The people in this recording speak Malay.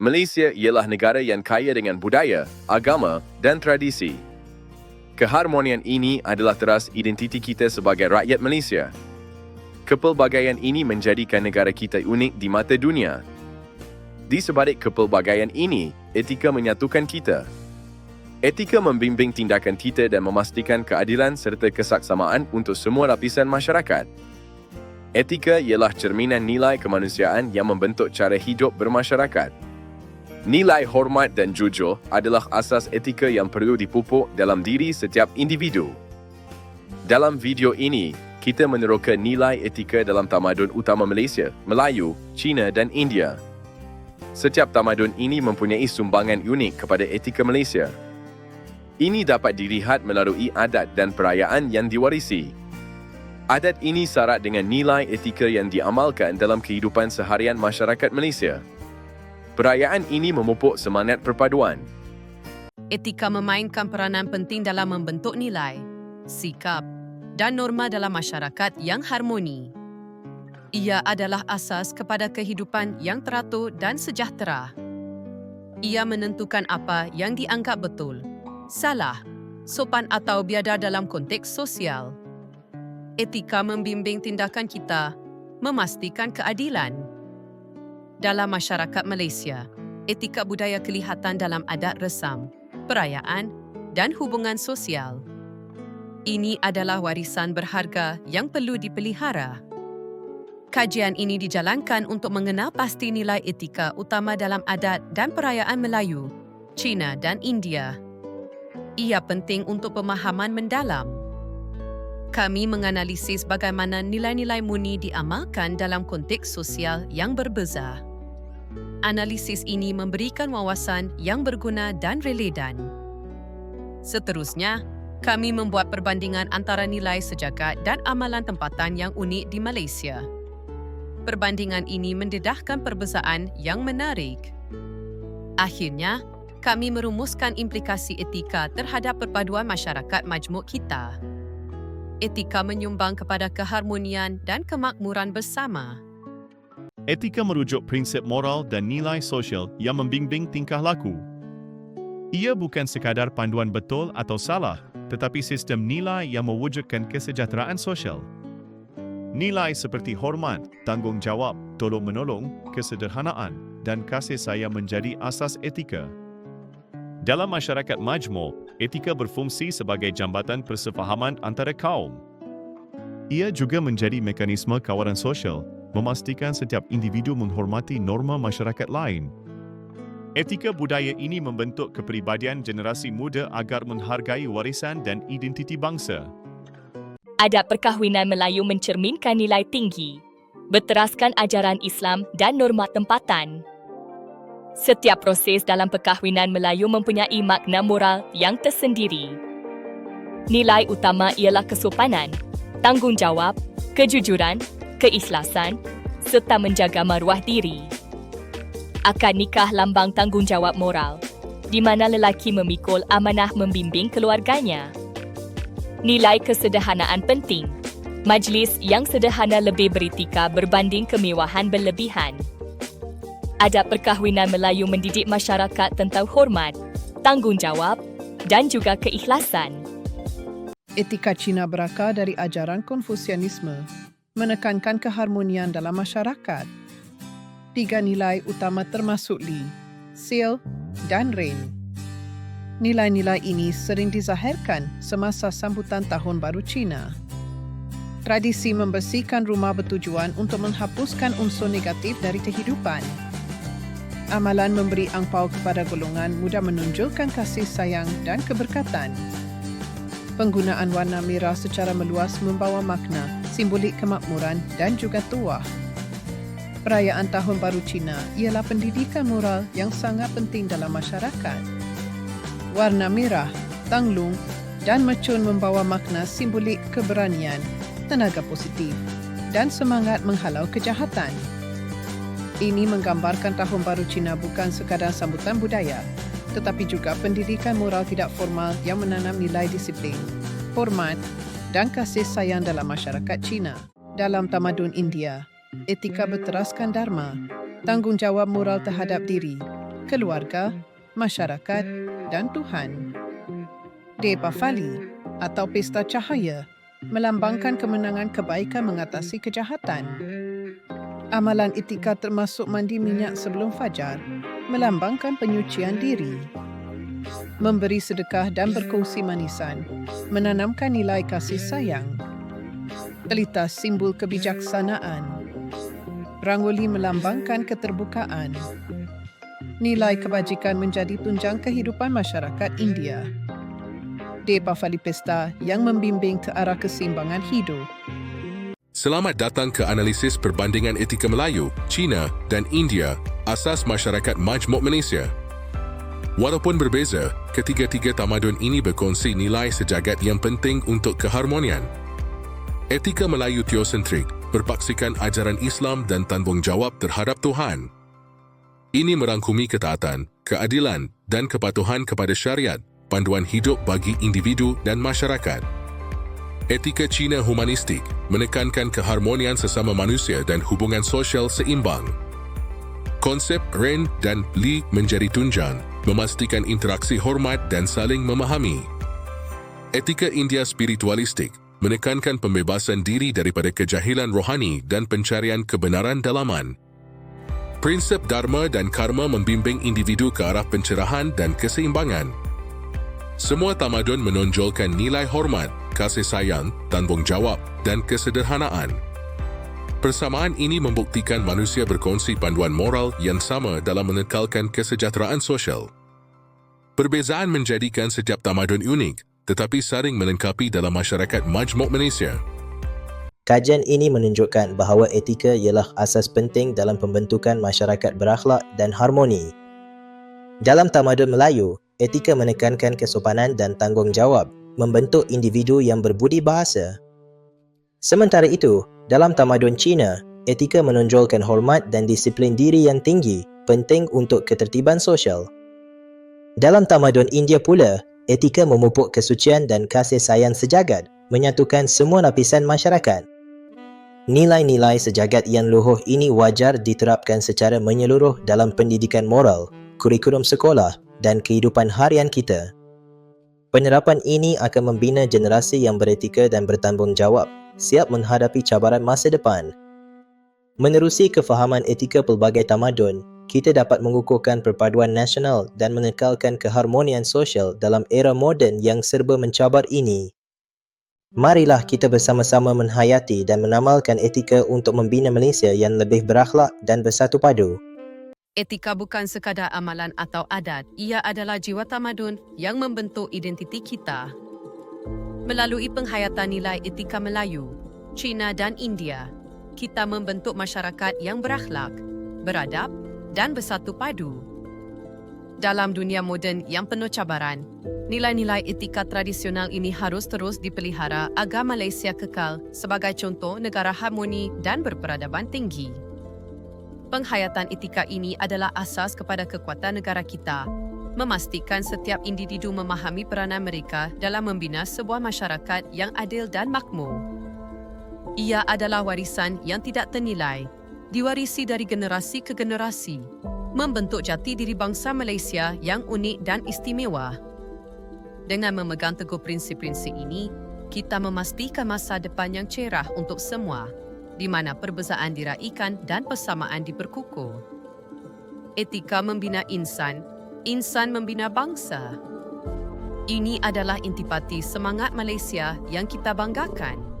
Malaysia ialah negara yang kaya dengan budaya, agama dan tradisi. Keharmonian ini adalah teras identiti kita sebagai rakyat Malaysia. Kepelbagaian ini menjadikan negara kita unik di mata dunia. Di sebalik kepelbagaian ini, etika menyatukan kita. Etika membimbing tindakan kita dan memastikan keadilan serta kesaksamaan untuk semua lapisan masyarakat. Etika ialah cerminan nilai kemanusiaan yang membentuk cara hidup bermasyarakat. Nilai hormat dan jujur adalah asas etika yang perlu dipupuk dalam diri setiap individu. Dalam video ini, kita meneroka nilai etika dalam tamadun utama Malaysia, Melayu, China dan India. Setiap tamadun ini mempunyai sumbangan unik kepada etika Malaysia. Ini dapat dilihat melalui adat dan perayaan yang diwarisi. Adat ini syarat dengan nilai etika yang diamalkan dalam kehidupan seharian masyarakat Malaysia. Perayaan ini memupuk semangat perpaduan. Etika memainkan peranan penting dalam membentuk nilai, sikap dan norma dalam masyarakat yang harmoni. Ia adalah asas kepada kehidupan yang teratur dan sejahtera. Ia menentukan apa yang dianggap betul, salah, sopan atau biadar dalam konteks sosial. Etika membimbing tindakan kita, memastikan keadilan. Dalam masyarakat Malaysia, etika budaya kelihatan dalam adat resam, perayaan dan hubungan sosial. Ini adalah warisan berharga yang perlu dipelihara. Kajian ini dijalankan untuk mengenal pasti nilai etika utama dalam adat dan perayaan Melayu, China dan India. Ia penting untuk pemahaman mendalam. Kami menganalisis bagaimana nilai-nilai murni diamalkan dalam konteks sosial yang berbeza. Analisis ini memberikan wawasan yang berguna dan relevan. Seterusnya, kami membuat perbandingan antara nilai sejagat dan amalan tempatan yang unik di Malaysia. Perbandingan ini mendedahkan perbezaan yang menarik. Akhirnya, kami merumuskan implikasi etika terhadap perpaduan masyarakat majmuk kita. Etika menyumbang kepada keharmonian dan kemakmuran bersama. Etika merujuk prinsip moral dan nilai sosial yang membimbing tingkah laku. Ia bukan sekadar panduan betul atau salah, tetapi sistem nilai yang mewujudkan kesejahteraan sosial. Nilai seperti hormat, tanggungjawab, tolong-menolong, kesederhanaan dan kasih sayang menjadi asas etika. Dalam masyarakat majmuk, etika berfungsi sebagai jambatan persefahaman antara kaum. Ia juga menjadi mekanisme kawalan sosial memastikan setiap individu menghormati norma masyarakat lain. Etika budaya ini membentuk kepribadian generasi muda agar menghargai warisan dan identiti bangsa. Adat perkahwinan Melayu mencerminkan nilai tinggi, berteraskan ajaran Islam dan norma tempatan. Setiap proses dalam perkahwinan Melayu mempunyai makna moral yang tersendiri. Nilai utama ialah kesopanan, tanggungjawab, kejujuran keikhlasan serta menjaga maruah diri. Akad nikah lambang tanggungjawab moral, di mana lelaki memikul amanah membimbing keluarganya. Nilai kesederhanaan penting. Majlis yang sederhana lebih beretika berbanding kemewahan berlebihan. Adat perkahwinan Melayu mendidik masyarakat tentang hormat, tanggungjawab dan juga keikhlasan. Etika Cina berakar dari ajaran Konfusianisme menekankan keharmonian dalam masyarakat. Tiga nilai utama termasuk Li, Sil dan Rain. Nilai-nilai ini sering dizahirkan semasa sambutan Tahun Baru Cina. Tradisi membersihkan rumah bertujuan untuk menghapuskan unsur negatif dari kehidupan. Amalan memberi angpau kepada golongan mudah menunjukkan kasih sayang dan keberkatan. Penggunaan warna merah secara meluas membawa makna simbolik kemakmuran dan juga tuah. Perayaan Tahun Baru Cina ialah pendidikan moral yang sangat penting dalam masyarakat. Warna merah, tanglung dan mecun membawa makna simbolik keberanian, tenaga positif dan semangat menghalau kejahatan. Ini menggambarkan Tahun Baru Cina bukan sekadar sambutan budaya, tetapi juga pendidikan moral tidak formal yang menanam nilai disiplin, hormat dan kasih sayang dalam masyarakat Cina. Dalam tamadun India, etika berteraskan dharma, tanggungjawab moral terhadap diri, keluarga, masyarakat dan Tuhan. Deepavali atau Pesta Cahaya melambangkan kemenangan kebaikan mengatasi kejahatan. Amalan etika termasuk mandi minyak sebelum fajar melambangkan penyucian diri. Memberi sedekah dan berkongsi manisan menanamkan nilai kasih sayang. Pelita simbol kebijaksanaan. Rangoli melambangkan keterbukaan. Nilai kebajikan menjadi tunjang kehidupan masyarakat India. Deepavali Pesta yang membimbing ke arah keseimbangan hidup. Selamat datang ke analisis perbandingan etika Melayu, China dan India asas masyarakat Majmuk Malaysia. Walaupun berbeza, ketiga-tiga tamadun ini berkongsi nilai sejagat yang penting untuk keharmonian. Etika Melayu teosentrik berpaksikan ajaran Islam dan tanggungjawab terhadap Tuhan. Ini merangkumi ketaatan, keadilan dan kepatuhan kepada syariat, panduan hidup bagi individu dan masyarakat. Etika Cina humanistik menekankan keharmonian sesama manusia dan hubungan sosial seimbang. Konsep Ren dan Li menjadi tunjang, memastikan interaksi hormat dan saling memahami. Etika India spiritualistik menekankan pembebasan diri daripada kejahilan rohani dan pencarian kebenaran dalaman. Prinsip Dharma dan Karma membimbing individu ke arah pencerahan dan keseimbangan. Semua tamadun menonjolkan nilai hormat, kasih sayang, tanggungjawab dan kesederhanaan. Persamaan ini membuktikan manusia berkongsi panduan moral yang sama dalam menekalkan kesejahteraan sosial. Perbezaan menjadikan setiap tamadun unik tetapi saling melengkapi dalam masyarakat Majmuk Malaysia. Kajian ini menunjukkan bahawa etika ialah asas penting dalam pembentukan masyarakat berakhlak dan harmoni. Dalam tamadun Melayu, etika menekankan kesopanan dan tanggungjawab membentuk individu yang berbudi bahasa. Sementara itu, dalam tamadun Cina, etika menonjolkan hormat dan disiplin diri yang tinggi penting untuk ketertiban sosial. Dalam tamadun India pula, etika memupuk kesucian dan kasih sayang sejagat menyatukan semua lapisan masyarakat. Nilai-nilai sejagat yang luhuh ini wajar diterapkan secara menyeluruh dalam pendidikan moral, kurikulum sekolah dan kehidupan harian kita. Penerapan ini akan membina generasi yang beretika dan bertanggungjawab, siap menghadapi cabaran masa depan. Menerusi kefahaman etika pelbagai tamadun, kita dapat mengukuhkan perpaduan nasional dan menekalkan keharmonian sosial dalam era moden yang serba mencabar ini. Marilah kita bersama-sama menghayati dan menamalkan etika untuk membina Malaysia yang lebih berakhlak dan bersatu padu. Etika bukan sekadar amalan atau adat, ia adalah jiwa tamadun yang membentuk identiti kita. Melalui penghayatan nilai etika Melayu, Cina dan India, kita membentuk masyarakat yang berakhlak, beradab dan bersatu padu. Dalam dunia moden yang penuh cabaran, nilai-nilai etika tradisional ini harus terus dipelihara agar Malaysia kekal sebagai contoh negara harmoni dan berperadaban tinggi. Penghayatan etika ini adalah asas kepada kekuatan negara kita, memastikan setiap individu memahami peranan mereka dalam membina sebuah masyarakat yang adil dan makmur. Ia adalah warisan yang tidak ternilai diwarisi dari generasi ke generasi, membentuk jati diri bangsa Malaysia yang unik dan istimewa. Dengan memegang teguh prinsip-prinsip ini, kita memastikan masa depan yang cerah untuk semua, di mana perbezaan diraikan dan persamaan diperkukuh. Etika membina insan, insan membina bangsa. Ini adalah intipati semangat Malaysia yang kita banggakan.